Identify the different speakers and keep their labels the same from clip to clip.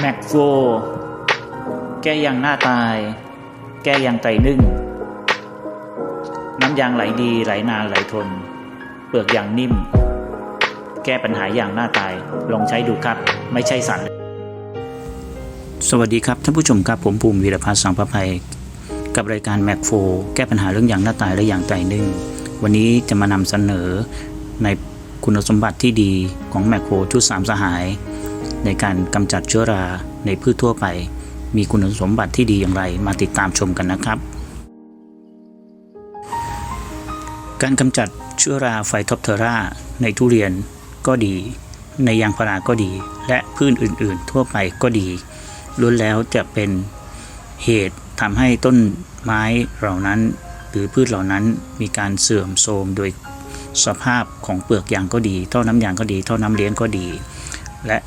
Speaker 1: แม็กโฟแก้ยางหน้าตาย แก้ยางไตนึ่ง น้ำยางไหลดีไหลนานไหลทน เปลือกยางนิ่ม แก้ปัญหายางหน้าตาย ลองใช้ดูครับ ไม่ใช่สารสวัสดีครับท่านผู้ชมครับผมภูมิวีรพัฒน์สังประภัย กับรายการแม็กโฟแก้ปัญหาเรื่องยางหน้าตายและยางไตนึ่ง วันนี้จะมานำเสนอในคุณสมบัติที่ดีของแมคโครชุดสามสหาย ในการกำจัดเชื้อราในพืชทั่วไป มีคุณสมบัติที่ดีอย่างไรมาติดตามชมกันนะครับ การกำจัดเชื้อราไฟทอปเทอราในทุเรียนก็ดี ในยางพาราก็ดี และพืชอื่น ๆ ทั่วไปก็ดีล้วนแล้วจะเป็นเหตุทำให้ต้นไม้เหล่านั้น หรือพืชเหล่านั้นมีการเสื่อมโทรมโดยสภาพของเปลือกยางก็ดี ท่อน้ำยางก็ดี ท่อน้ำเลี้ยงก็ดี และ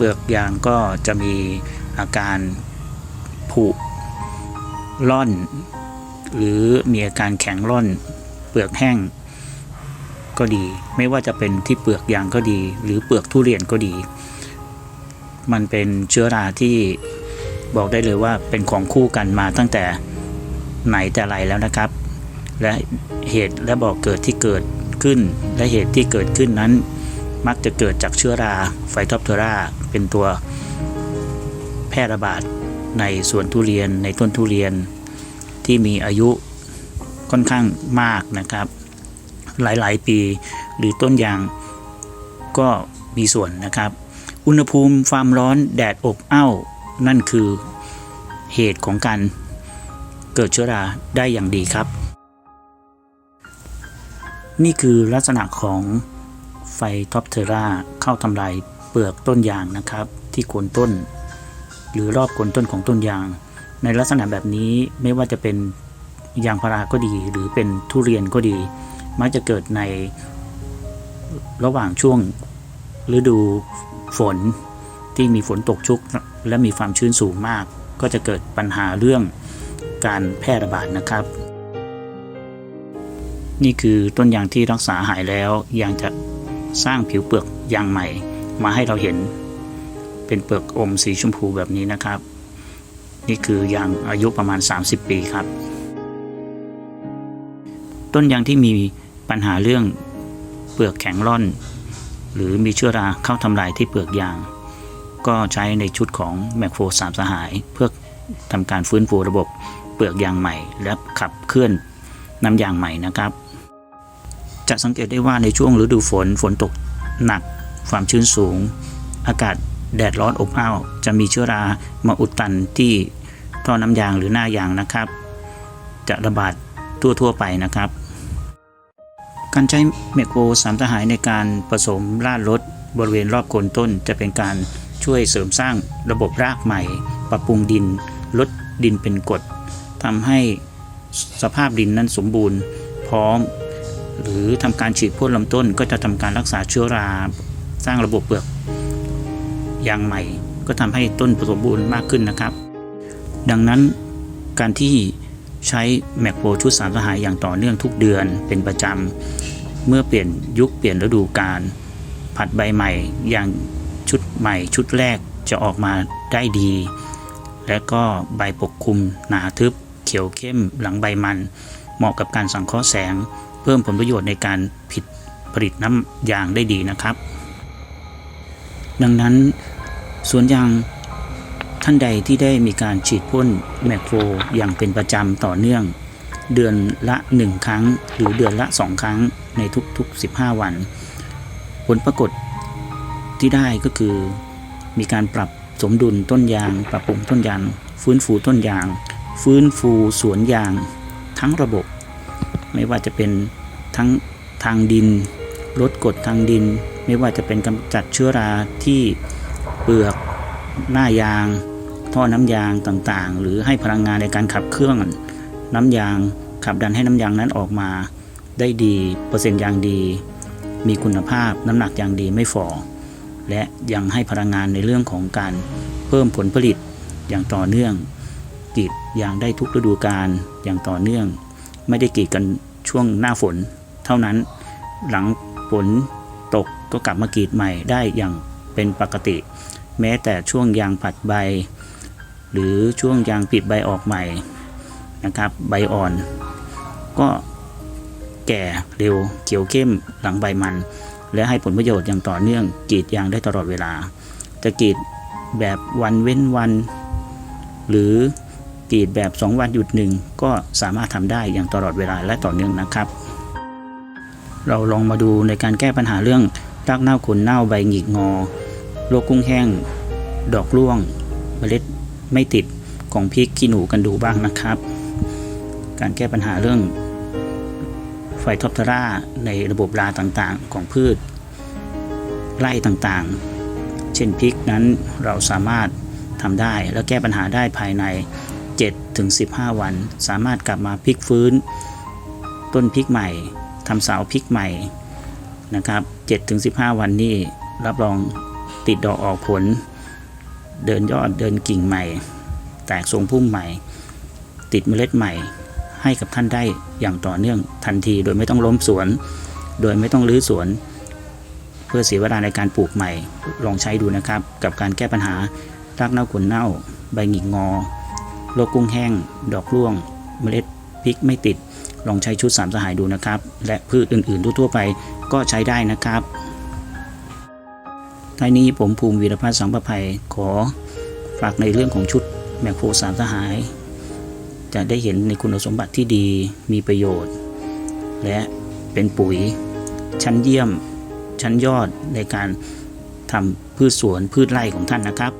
Speaker 1: เปลือกยางก็จะมีอาการผุร่อน หรือมีอาการแข็งร่อน เปลือกแห้งก็ดี ไม่ว่าจะเป็นที่เปลือกยางก็ดี หรือเปลือกทุเรียนก็ดี มันเป็นเชื้อราที่บอกได้เลยว่าเป็นของคู่กันมาตั้งแต่ไหนแต่ไรแล้วนะครับ และเหตุและบอกเกิดที่เกิดขึ้น และเหตุที่เกิดขึ้นนั้น มักจะเกิดจากเชื้อราไฟทอปเทอรา เป็นตัวแพร่ระบาดในสวนทุเรียนในต้นทุเรียนที่มีอายุค่อนข้างมากนะครับ หลายๆ ปีหรือต้นยางก็มีส่วนนะครับ อุณหภูมิความร้อนแดดอบอ้าวนั่นคือเหตุของการเกิดเชื้อราได้อย่างดีครับ นี่คือลักษณะของไฟท็อปเทอราเข้าทำลาย เปลือกต้นยางนะครับ ที่โคนต้น หรือรอบโคนต้นของต้นยาง ในลักษณะแบบนี้ไม่ว่าจะเป็นยางพาราก็ดี หรือเป็นทุเรียนก็ดี มักจะเกิดในระหว่างช่วงฤดูฝนที่มีฝนตกชุก และมีความชื้นสูงมาก ก็จะเกิดปัญหาเรื่องการแพร่ระบาดนะครับ นี่คือต้นยางที่รักษาหายแล้วยังจะสร้างผิวเปลือกยางใหม่ มาให้เราเห็น เป็นเปลือกอมสีชมพูแบบนี้นะครับ นี่คือยางอายุประมาณ 30 ปีครับ ต้นยางที่มีปัญหาเรื่องเปลือกแข็งร่อน หรือมีเชื้อราเข้าทำลายที่เปลือกยาง ก็ใช้ในชุดของแมคโฟสามสหาย เพื่อทำการฟื้นฟูระบบเปลือกยางใหม่ และขับเคลื่อนน้ำยางใหม่นะครับ จะสังเกตได้ว่าในช่วงฤดูฝนฝนตกหนัก ความชื้นสูง อากาศแดดร้อนอบอ้าวจะมีเชื้อรามาอุดตันที่ท่อน้ำยางหรือหน้ายางนะครับ จะระบาดทั่วๆไปนะครับ การใช้เมกโวสามทหายในการผสมราดรถบริเวณรอบโคนต้นจะเป็นการช่วยเสริมสร้างระบบรากใหม่ ปรับปรุงดิน ลดดินเป็นกรดทำให้สภาพดินนั้นสมบูรณ์ พร้อม หรือทำการฉีดพ่นลำต้นก็จะทำการรักษาเชื้อรา สร้างระบบเปลือกยางใหม่ ก็ทำให้ต้นสมบูรณ์มากขึ้นนะครับ ดังนั้นการที่ใช้แมกโปรชุดสามสหายอย่างต่อเนื่องทุกเดือนเป็นประจำ เมื่อเปลี่ยนยุคเปลี่ยนฤดูกาลผัดใบใหม่อย่างชุดใหม่ชุดแรกจะออกมาได้ดี และก็ใบปกคลุมหนาทึบ เขียวเข้มหลังใบมัน เหมาะกับการสังเคราะห์แสง เพิ่มผลประโยชน์ในการผิดผลิตน้ำยางได้ดีนะครับ ดังนั้นสวนยางท่านใดที่ได้มีการฉีดพ่นแมกโฟอย่างเป็นประจำต่อเนื่อง เดือนละ 1 ครั้ง หรือเดือนละ 2 ครั้งในทุกๆ 15 วัน ผลปรากฏที่ได้ก็คือมีการปรับสมดุลต้นยาง ปรับปรุงต้นยาง ฟื้นฟูต้นยาง ฟื้นฟูสวนยางทั้งระบบ ไม่ว่าจะเป็นทั้งทางดินลดกดทางดิน ไม่ว่าจะเป็นกำจัดเชื้อราที่เปลือกหน้ายาง ท่อน้ำยางต่างๆ หรือให้พลังงานในการขับเครื่องน้ำยางขับดันให้น้ำยางนั้นออกมา ได้ดีเปอร์เซ็นต์ยางดี มีคุณภาพน้ำหนักยางดีไม่ฝ่อและยังให้พลังงานในเรื่องของการเพิ่มผลผลิตอย่างต่อเนื่องกรีดยางได้ทุกฤดูกาลอย่างต่อเนื่อง ไม่ได้กรีดกันช่วงหน้าฝน เท่านั้นหลังฝน ก็กลับมากรีดใหม่ได้อย่างเป็นปกติ แม้แต่ช่วงยางผัดใบ หรือช่วงยางปิดใบออกใหม่นะครับใบอ่อน ก็แก่เร็วเขียวเข้มหลังใบมัน และให้ผลประโยชน์อย่างต่อเนื่องกรีดยางได้ตลอดเวลา จะกรีดแบบวันเว้นวัน หรือกรีดแบบ 2 วันหยุดหนึ่งก็สามารถทำได้อย่างตลอดเวลาและต่อเนื่องนะครับ เราลองมาดูในการแก้ปัญหาเรื่อง รากเน่าขนเน่าใบหงิกงอ โรคกุ้งแห้ง ดอกร่วง เมล็ดไม่ติดของพริกขี้หนูกันดูบ้างนะครับ การแก้ปัญหาเรื่องไฟทอปทราในระบบราต่างๆ ของพืช ไร่ต่างๆ เช่นพริกนั้นเราสามารถทำได้และแก้ปัญหาได้ภายใน 7-15 วัน สามารถกลับมาพลิกฟื้น ต้นพริกใหม่ทำเสาพริกใหม่นะครับ 7-15 วันนี้รับรองติดดอกออกผล เดินยอดเดินกิ่งใหม่ แตกทรงพุ่มใหม่ ติดเมล็ดใหม่ ให้กับท่านได้อย่างต่อเนื่องทันที โดยไม่ต้องล้มสวน โดยไม่ต้องรื้อสวน เพื่อเสียเวลาในการปลูกใหม่ ลองใช้ดูนะครับ กับการแก้ปัญหารากเน่าขนเน่า ใบหงิกงอโรคกุ้งแห้ง ดอกร่วง เมล็ดพริกไม่ติด ลองใช้ชุดสามสหายดูนะครับ และพืชอื่นๆ ทั่วๆไปก็ใช้ได้นะครับท้ายนี้ผมภูมิวีรพัฒน์สังประภัยขอฝากในเรื่องของชุดแมคโครสามสหาย จะได้เห็นในคุณสมบัติที่ดีมีประโยชน์ และเป็นปุ๋ยชั้นเยี่ยมชั้นยอดในการทำพืชสวนพืชไร่ของท่านนะครับ